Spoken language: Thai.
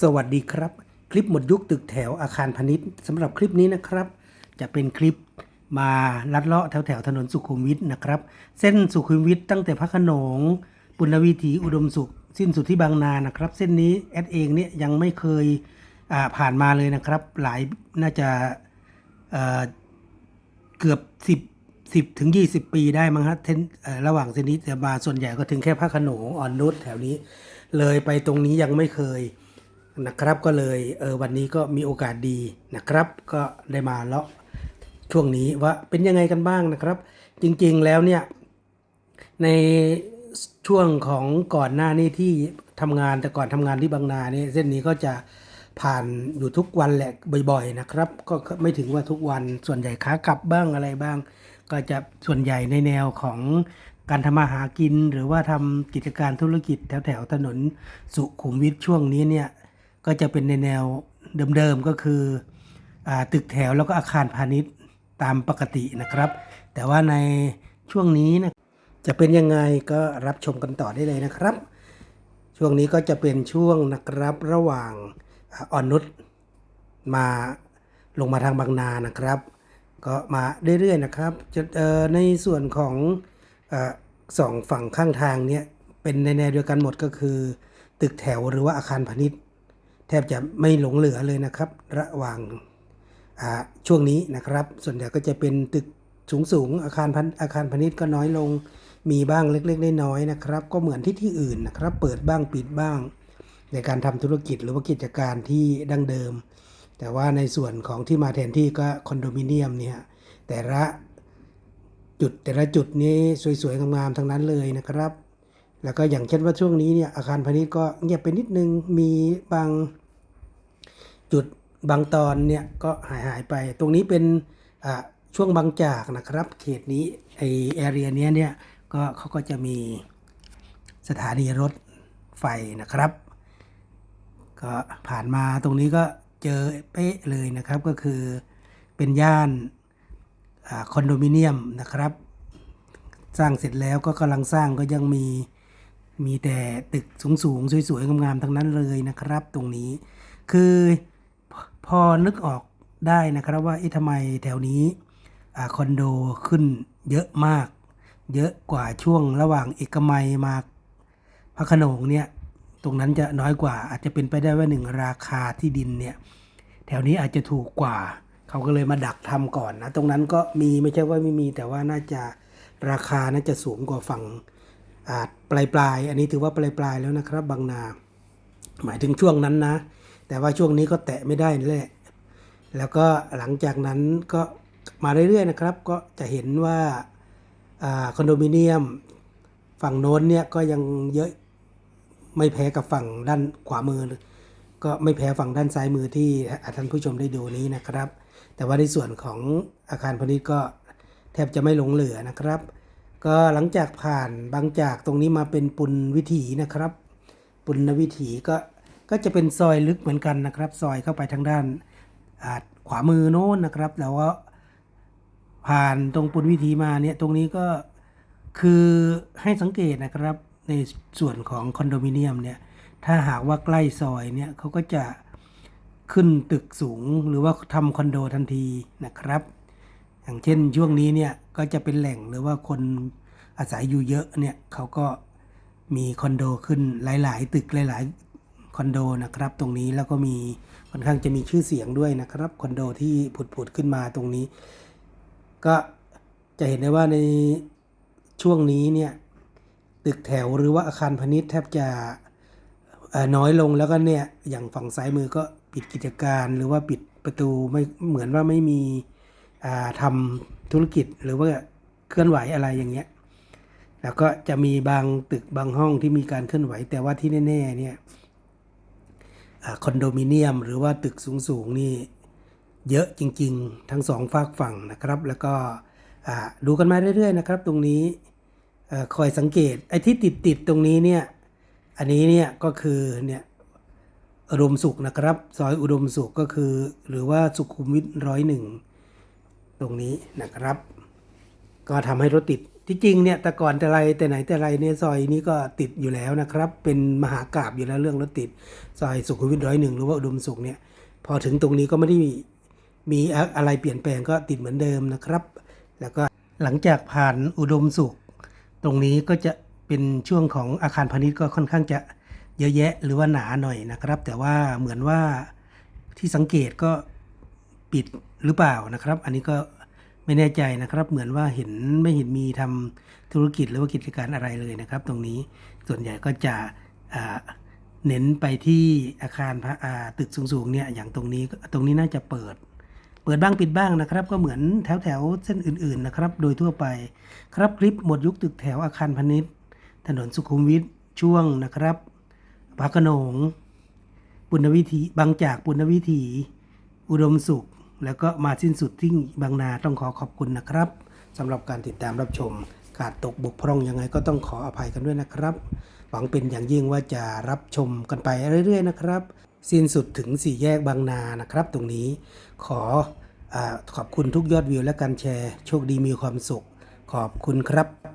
สวัสดีครับ คลิปหมดยุคตึกแถวอาคารพาณิชย์สำหรับคลิปนี้นะครับ จะเป็นคลิปมาลัดเลาะแถวแถวถนนสุขุมวิทนะครับ เส้นสุขุมวิทตั้งแต่พระโขนงปุณณวิถีอุดมสุข สิ้นสุดที่บางนานะครับ เส้นนี้แอดเองเนี่ยยังไม่เคยผ่านมาเลยนะครับ หลายน่าจะเเกือบสิบสิบถึงยี่สิบปีได้มั้งฮะเส้นระหว่างเส้นนี้แต่มาส่วนใหญ่ก็ถึงแค่พระโขนงอ่อนนุชแถวนี้ เลยไปตรงนี้ยังไม่เคย นะครับก็เลยเออวันนี้ก็มีโอกาสดีนะครับ ก็ได้มาเลาะช่วงนี้ว่าเป็นยังไงกันบ้างนะครับ จริงๆแล้วเนี่ยในช่วงของก่อนหน้านี้ที่ทำงานแต่ก่อนทำงานที่บางนาเนี่ยเส้นนี้ก็จะผ่านอยู่ทุกวันแหละบ่อย ๆ นะครับ ก็ไม่ถึงว่าทุกวันส่วนใหญ่ขากลับบ้างอะไรบ้าง ก็จะส่วนใหญ่ในแนวของการทำมาหากิน หรือว่าทำกิจการธุรกิจแถวๆถนนสุขุมวิทช่วงนี้เนี่ย ก็จะเป็นในแนวเดิมๆก็คืออตึกแถวแล้วก็อาคารพาณิชย์ตามปกตินะครับ แต่ว่าในช่วงนี้นะจะเป็นยังไงก็รับชมกันต่อได้เลยนะครับ ช่วงนี้ก็จะเป็นช่วงนะครับระหว่างอ่อนนุชมาลงมาทางบางนานะครับ ก็มาเรื่อยๆนะครับจะในส่วนของอสองฝั่งข้างทางเนี่ยเป็นในแนวเดียวกันหมดก็คือ ตึกแถวหรือว่าอาคารพาณิชย์ ทบจะไม่หลงเหลือเลยนะครับ ระหว่างช่วงนี้นะครับ ส่วนใหญ่ก็จะเป็นตึกสูงสูงอาคารพันอาคารพาณิชย์ก็น้อยลง มีบ้างเล็กๆน้อยๆนะครับ ก็เหมือนที่ที่อื่นนะครับ เปิดบ้างปิดบ้าง ในการทำธุรกิจหรือว่ากิจการที่ดั้งเดิม แต่ว่าในส่วนของที่มาแทนที่ก็คอนโดมิเนียมเนี่ยแต่ละจุดแต่ละจุดนี้สวยๆงามๆทั้งนั้นเลยนะครับ แล้วก็อย่างเช่นว่าช่วงนี้เนี่ยอาคารพาณิชย์ก็เงียบไปนิดนึงมีบาง จุดบางตอนเนี่ยก็หายหายไป ตรงนี้เป็นช่วงบางจากนะครับ เขตนี้ไอแอเรียเนี้ยเนี่ยก็เขาก็จะมีสถานีรถไฟนะครับ ก็ผ่านมาตรงนี้ก็เจอเป๊ะเลยนะครับก็คือเป็นย่านอคอนโดมิเนียมนะครับ สร้างเสร็จแล้วก็กำลังสร้างก็ยังมีมีแต่ตึกสูงๆ สวยๆ งามๆทั้งนั้นเลยนะครับ ตรงนี้คือ พอนึกออกได้นะครับว่าเอ๊ะทำไมแถวนี้อคอนโดขึ้นเยอะมาก เยอะกว่าช่วงระหว่างเอกมัยมาพระโขนงเนี่ยตรงนั้นจะน้อยกว่า อาจจะเป็นไปได้ว่าหนึ่งราคาที่ดินเนี่ยแถวนี้อาจจะถูกกว่า เขาก็เลยมาดักทำก่อนนะ ตรงนั้นก็มีไม่ใช่ว่าไม่มี แต่ว่าน่าจะราคาน่าจะสูงกว่าฝั่งปลายปลายอันนี้ถือว่าปลายปลายแล้วนะครับบางนา หมายถึงช่วงนั้นนะ แต่ว่าช่วงนี้ก็แตะไม่ได้นั่แหละ แล้วก็หลังจากนั้นก็มาเรื่อยๆนะครับ ก็จะเห็นว่าอาคอนโดมิเนียมฝั่งโน้นเนี่ยก็ยังเยอะไม่แพ้กับฝั่งด้านขวามือ ก็ไม่แพ้ฝั่งด้านซ้ายมือที่ท่านผู้ชมได้ดูนี้นะครับ แต่ว่าในส่วนของอาคารพาณิชย์ก็แทบจะไม่หลงเหลือนะครับ ก็หลังจากผ่านบางจากตรงนี้มาเป็นปุณวิถีนะครับ ปุณวิถีก็ ก็จะเป็นซอยลึกเหมือนกันนะครับ ซอยเข้าไปทางด้านขวามือโน้นนะครับ แล้วก็ผ่านตรงปุณวิถีมาเนี่ยตรงนี้ก็คือให้สังเกตนะครับในส่วนของคอนโดมิเนียมเนี่ยถ้าหากว่าใกล้ซอยเนี่ยเขาก็จะขึ้นตึกสูงหรือว่าทำคอนโดทันทีนะครับ อย่างเช่นช่วงนี้เนี่ยก็จะเป็นแหล่งหรือว่าคนอาศัยอยู่เยอะเนี่ยเขาก็มีคอนโดขึ้นหลาย ๆ ตึกหลาย ๆ คอนโดนะครับตรงนี้แล้วก็มีค่อนข้างจะมีชื่อเสียงด้วยนะครับคอนโดที่ผุดๆขึ้นมาตรงนี้ ก็จะเห็นได้ว่าในช่วงนี้เนี่ยตึกแถวหรือว่าอาคารพาณิชย์แทบจะน้อยลงแล้วก็เนี่ยอย่างฝั่งซ้ายมือก็ปิดกิจการหรือว่าปิดประตูไม่เหมือนว่าไม่มีอ่าทำธุรกิจหรือว่าเคลื่อนไหวอะไรอย่างเงี้ยแล้วก็จะมีบางตึกบางห้องที่มีการเคลื่อนไหว แต่ว่าที่แน่ๆเนี่ย คอนโดมิเนียม หรือว่าตึกสูงๆนี่เยอะจริง ๆ ทั้งสองฝากฝั่งนะครับ แล้วก็ดูกันมาเรื่อยๆนะครับ ตรงนี้คอยสังเกตไอ้ที่ติดๆตรงนี้เนี่ยอันนี้เนี่ยก็คือเนี่ยอุดมสุขนะครับ ซอยอุดมสุขก็คือ หรือว่าสุขุมวิทร้อยหนึ่งตรงนี้นะครับ ก็ทำให้รถติด ที่จริงเนี่ยแต่ก่อนแต่ไรแต่ไหนแต่ไรเนี่ยซอยนี้ก็ติดอยู่แล้วนะครับ เป็นมหากราบอยู่แล้วเรื่องรถติด ซอยสุขุมวิทร้อยหนึ่งหรือว่าอุดมสุขเนี่ย พอถึงตรงนี้ก็ไม่ได้มีมีอะอะไรเปลี่ยนแปลงก็ติดเหมือนเดิมนะครับ แล้วก็หลังจากผ่านอุดมสุข ตรงนี้ก็จะเป็นช่วงของอาคารพาณิชย์ก็ค่อนข้างจะเยอะแยะหรือว่าหนาหน่อยนะครับ แต่ว่าเหมือนว่าที่สังเกตก็ปิดหรือเปล่านะครับ อันนี้ก็ ไม่แน่ใจนะครับ เหมือนว่าเห็นไม่เห็นมีทำธุรกิจหรือว่ากิจการอะไรเลยนะครับ ตรงนี้ส่วนใหญ่ก็จะเน้นไปที่อาคารพระอาตึกสูงๆเนี่ยอย่างตรงนี้ตรงนี้น่าจะเปิด เปิดบ้างปิดบ้างนะครับ ก็เหมือนแถวแถวๆเส้นอื่นๆนะครับ โดยทั่วไปครับคลิปหมดยุคตึกแถวอาคารพาณิชย์ ถนนสุขุมวิทช่วงนะครับพระโขนงปุณณวิถีบางจากปุณณวิถี อุดมสุข แล้วก็มาสิ้นสุดที่บางนาต้องขอขอบคุณนะครับสำหรับการติดตามรับชม ขาดตกบกพร่องยังไงก็ต้องขออภัยกันด้วยนะครับ หวังเป็นอย่างยิ่งว่าจะรับชมกันไปเรื่อย ๆ นะครับ สิ้นสุดถึงสี่แยกบางนานะครับ ตรงนี้ขออขอบคุณทุกยอดวิวและการแชร์ โชคดีมีความสุข ขอบคุณครับ